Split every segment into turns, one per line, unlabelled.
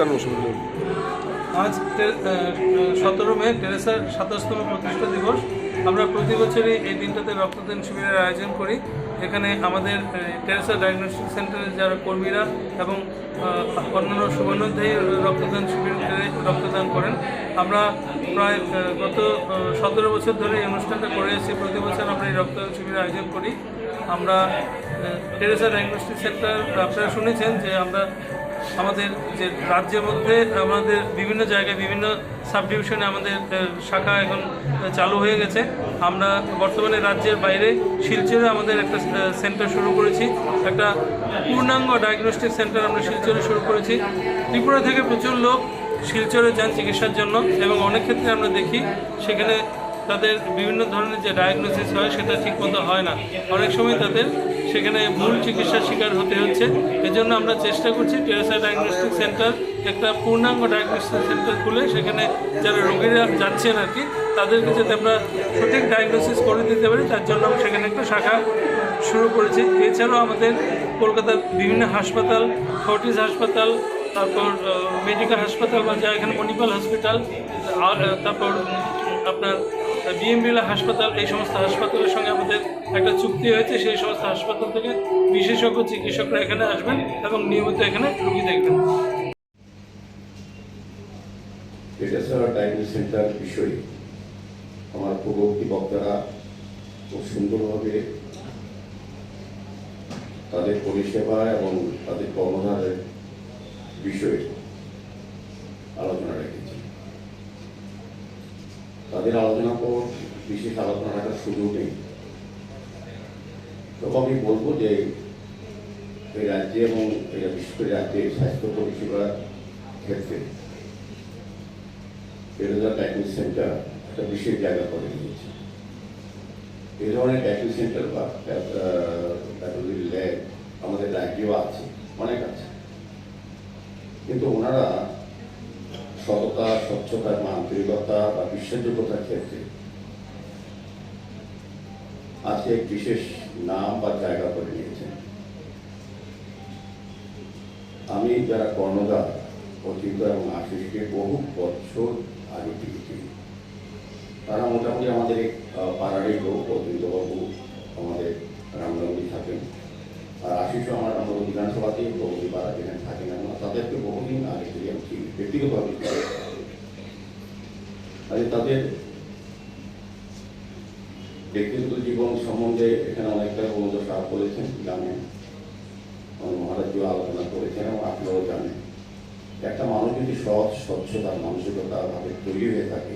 কেন শুনলেন
আজ সতেরো মে টেরেসার সাতাশতম প্রতিষ্ঠা দিবস। আমরা প্রতি বছরই এই দিনটাতে রক্তদান শিবিরের আয়োজন করি। এখানে আমাদের টেরেসা ডায়াগনস্টিক সেন্টারের যারা কর্মীরা এবং অন্যান্য শুভানুধ্যায়ী রক্তদান শিবিরে রক্তদান করেন। আমরা প্রায় গত সতেরো বছর ধরে এই অনুষ্ঠানটা করে এসেছি। প্রতি বছর আমরা এই রক্তদান শিবিরের আয়োজন করি। আমরা টেরেসা ডায়াগনস্টিক সেন্টার, আপনারা শুনেছেন যে আমরা আমাদের যে রাজ্যের মধ্যে আমাদের বিভিন্ন জায়গায় বিভিন্ন সাব ডিভিশনে আমাদের শাখা এখন চালু হয়ে গেছে। আমরা বর্তমানে রাজ্যের বাইরে শিলচরে আমাদের একটা সেন্টার শুরু করেছি। একটা পূর্ণাঙ্গ ডায়াগনস্টিক সেন্টার আমরা শিলচরে শুরু করেছি। ত্রিপুরা থেকে প্রচুর লোক শিলচরে যান চিকিৎসার জন্য এবং অনেক ক্ষেত্রে আমরা দেখি সেখানে তাদের বিভিন্ন ধরনের যে ডায়াগনোসিস হয়, সেটা ঠিকমতো হয় না। অনেক সময় তাদের সেখানে ভুল চিকিৎসার শিকার হতে হচ্ছে। এজন্য আমরা চেষ্টা করছি টেরেসা ডায়াগনস্টিক সেন্টার একটা পূর্ণাঙ্গ ডায়াগনস্টিক সেন্টার খুলে সেখানে যারা রোগীরা যাচ্ছেন আর কি তাদেরকে যাতে আমরা সঠিক ডায়াগনোসিস করে দিতে পারি। তার জন্য আমরা সেখানে একটা শাখা শুরু করেছি। এছাড়াও আমাদের কলকাতার বিভিন্ন হাসপাতাল ফর্টিস হাসপাতাল, তারপর মেডিকেল হাসপাতাল বা যা এখানে মণিপাল হসপিটাল আর তারপর আপনার বিএমবিলা হাসপাতাল, এই সমস্ত হাসপাতালের সঙ্গে আমাদের একটা চুক্তি হয়েছে। সেই সমস্ত হাসপাতাল থেকে বিশেষজ্ঞ চিকিৎসকরা এখানে আসবেন এবং নিয়মিত এখানে রুগী দেখবেন।
পেটেশ্বর ডায়াগনোস সেন্টার বিষয়ে আমার পূর্ববর্তী বক্তারা খুব সুন্দরভাবে তাদের পরিষেবা এবং তাদের কর্মধারের বিষয়ে আলোচনা রেখেছি তাদের আলোচনা পর বিশেষ আলোচনা রাখার সুযোগ নেই। তবে আমি বলব যে, এই রাজ্যে এবং বিশেষ করে রাজ্যে স্বাস্থ্য পরিষেবার ক্ষেত্রে পেরোজা ট্যাকিং সেন্টার একটা বিশেষ জায়গা করে নিয়েছে। এই ধরনের ট্যাকিং সেন্টার বা প্যাথোলজি ল্যাব আমাদের রাজ্যেও আছে, অনেক আছে। কিন্তু ওনারা সততা, স্বচ্ছতার বা আন্তরিকতা বা বিশ্বাসযোগ্যতার ক্ষেত্রে। আজকে এক বিশেষ নাম বা জায়গা করে নিয়েছেন। আমি যারা কর্ণধার, অতীত এবং আশিসকে বহু বছর আগে চিনি তারা মোটামুটি আমাদের পাড়ারই লোক, অতীতবাবু আমাদের রামনগরী থাকেন। আর আশিসও আমার রামনগর বিধানসভাতেই বহুদিন পাড়া যেখানে থাকেন আমরা তাদেরকে বহুদিন আগে থেকে আমি ব্যক্তিগতভাবে চিনি। তাদের ব্যক্তিগত জীবন সম্বন্ধে এখানে অনেকটা বন্ধু সাহেব বলেছেন, জানেন। আমার মহারাজও আলোচনা করেছেন এবং আপনারাও জানেন। একটা মানুষ যদি সৎ, স্বচ্ছ তার মানসিকতা ভাবে তৈরি হয়ে থাকে,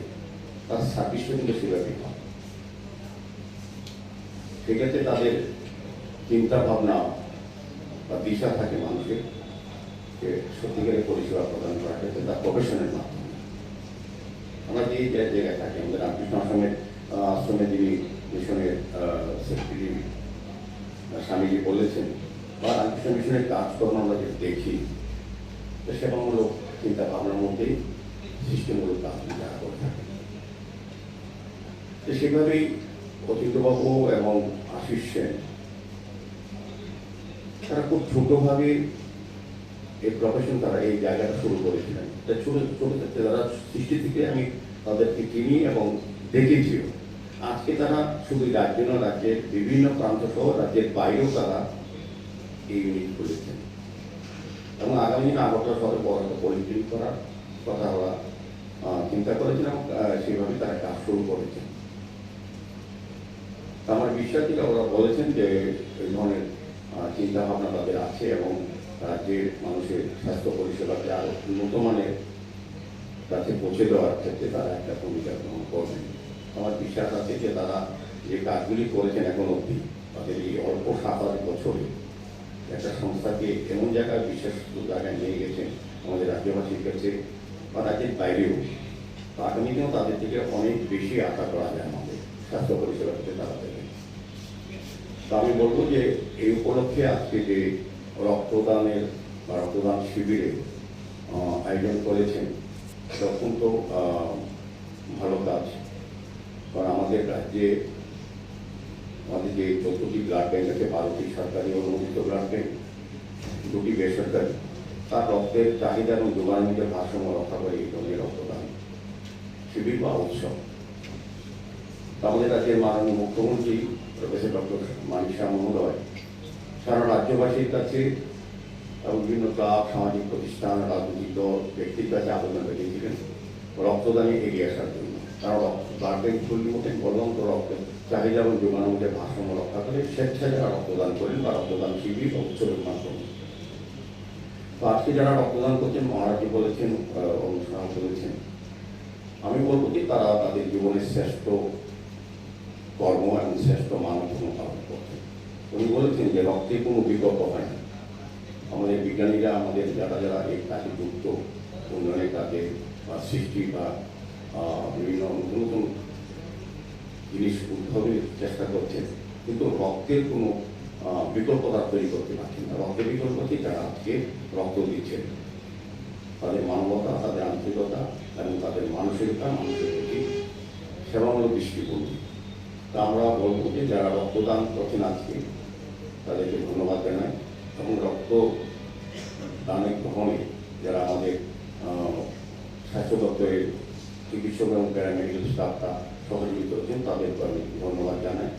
তার সার্ভিসটা কিন্তু সেভাবে হয়। সেক্ষেত্রে তাদের চিন্তা ভাবনা বা দিশা থাকে মানুষের, যে সত্যিকারের পরিষেবা প্রদান করা ক্ষেত্রে তার প্রফেশনের মাধ্যমে। আমরা যে জায়গায় থাকি, আমাদের রামকৃষ্ণ আশ্রমের আশ্রমে যিনি মিশনের সেক্রেটারি স্বামীজি বলেছেন, বা রামকৃষ্ণ মিশনের কাজকর্ম আমরা যে দেখি সেবামূলক চিন্তা ভাবনার মধ্যেই সৃষ্টিমূলক কাজ যারা করে থাকে। সেভাবেই অতীতবাবু এবং আশিস সেন তারা খুব ছোটভাবে এই প্রফেশন তারা এই জায়গাটা শুরু করেছিলেন। ছোট ছোট থেকে তারা সৃষ্টি থেকে আমি তাদেরকে চিনি এবং দেখেছিও আজকে তারা শুধু রাজ্য না রাজ্যের বিভিন্ন প্রান্ত সহ রাজ্যের বাইরেও তারা এই ইউনিট খুলেছেন। এবং আগামী দিনে আগরতলা শহরে বড় একটা করার কথা ওরা চিন্তা করেছেন এবং সেইভাবে তারা কাজ শুরু করেছেন। আমার বিশ্বাস ওরা বলেছেন যে, এই ধরনের চিন্তা ভাবনা তাদের আছে এবং রাজ্যের মানুষের স্বাস্থ্য পরিষেবাকে আরও উন্নত মানের কাছে পৌঁছে দেওয়ার ক্ষেত্রে তারা একটা ভূমিকা গ্রহণ করবেন। আমার বিশ্বাস আছে যে তারা যে কাজগুলি করেছেন এখন অবধি, তাদের এই অল্প সাত আট বছরে একটা সংস্থাকে এমন জায়গায় বিশেষ জায়গায় নিয়ে গেছেন আমাদের রাজ্যবাসীর কাছে বা রাজ্যের বাইরেও। আগামী দিনেও তাদের থেকে অনেক বেশি আশা করা যায় আমাদের স্বাস্থ্য পরিষেবা ক্ষেত্রে তারা আমি বলব যে এই উপলক্ষে আজকে যে রক্তদানের বা রক্তদান শিবিরে আয়োজন করেছেন অত্যন্ত ভালো কাজ। কারণ আমাদের রাজ্যে, আমাদের যে চোদ্দটি ব্লাড ব্যাংক আছে বারোটি সরকারি অনুমোদিত ব্লাড ব্যাংক, দুটি বেসরকারি, তার রক্তের চাহিদা এবং যোগানের মধ্যে ভারসাম্য রক্ষা করে এই ধরনের রক্তদান শিবির বা উৎসব। আমাদের রাজ্যের মাননীয় মুখ্যমন্ত্রী প্রফেসর ডক্টর শাহ মহোদয় সারা রাজ্যবাসীর কাছে এবং বিভিন্ন ক্লাব, সামাজিক প্রতিষ্ঠান, রাজনৈতিক দল, ব্যক্তির কাছে আবেদন রেখেছিলেন রক্তদানে এগিয়ে আসার জন্য। কারণ ব্লাড ব্যাংক তৈরি মতন বলন্ত রক্তের চাহিদা এবং যোগানোর মধ্যে ভারসাম্য রক্ষা করে স্বেচ্ছায় যারা রক্তদান করেন বা রক্তদান শিবির বা উৎসবের মাধ্যমে। তো আজকে যারা রক্তদান করছেন মহারাজি বলেছেন অনুষ্ঠান করেছেন। আমি বলব যে তারা তাদের জীবনের শ্রেষ্ঠ কর্ম এবং শ্রেষ্ঠ মানব পালন করছেন উনি বলেছেন যে রক্তে কোনো বিকল্প হয় না। আমাদের বিজ্ঞানীরা আমাদের যারা যারা এই কাজে যুক্ত উন্নয়নের কাজে বা সৃষ্টি বা বিভিন্ন নতুন নতুন জিনিস উদ্ভাবের চেষ্টা করছেন। কিন্তু রক্তের কোনো আহ, বিকল্প তারা তৈরি করতে পারছেন না। রক্তের বিকল্প কি যারা আজকে রক্ত দিচ্ছেন। তাদের মানবতা তাদের আন্তরিকতা এবং তাদের মানসিকতা মানুষের প্রতি সেবামূলক দৃষ্টিভঙ্গি। তা আমরা বলব যে যারা রক্তদান করছেন আজকে, তাদেরকে ধন্যবাদ জানাই। এবং রক্ত দানের গ্রহণে যারা আমাদের স্বাস্থ্য দপ্তরের চিকিৎসক এবং প্যারামেডিক্যাল স্টাফরা সহযোগিতা করছেন তাদেরকে আমি ধন্যবাদ জানাই।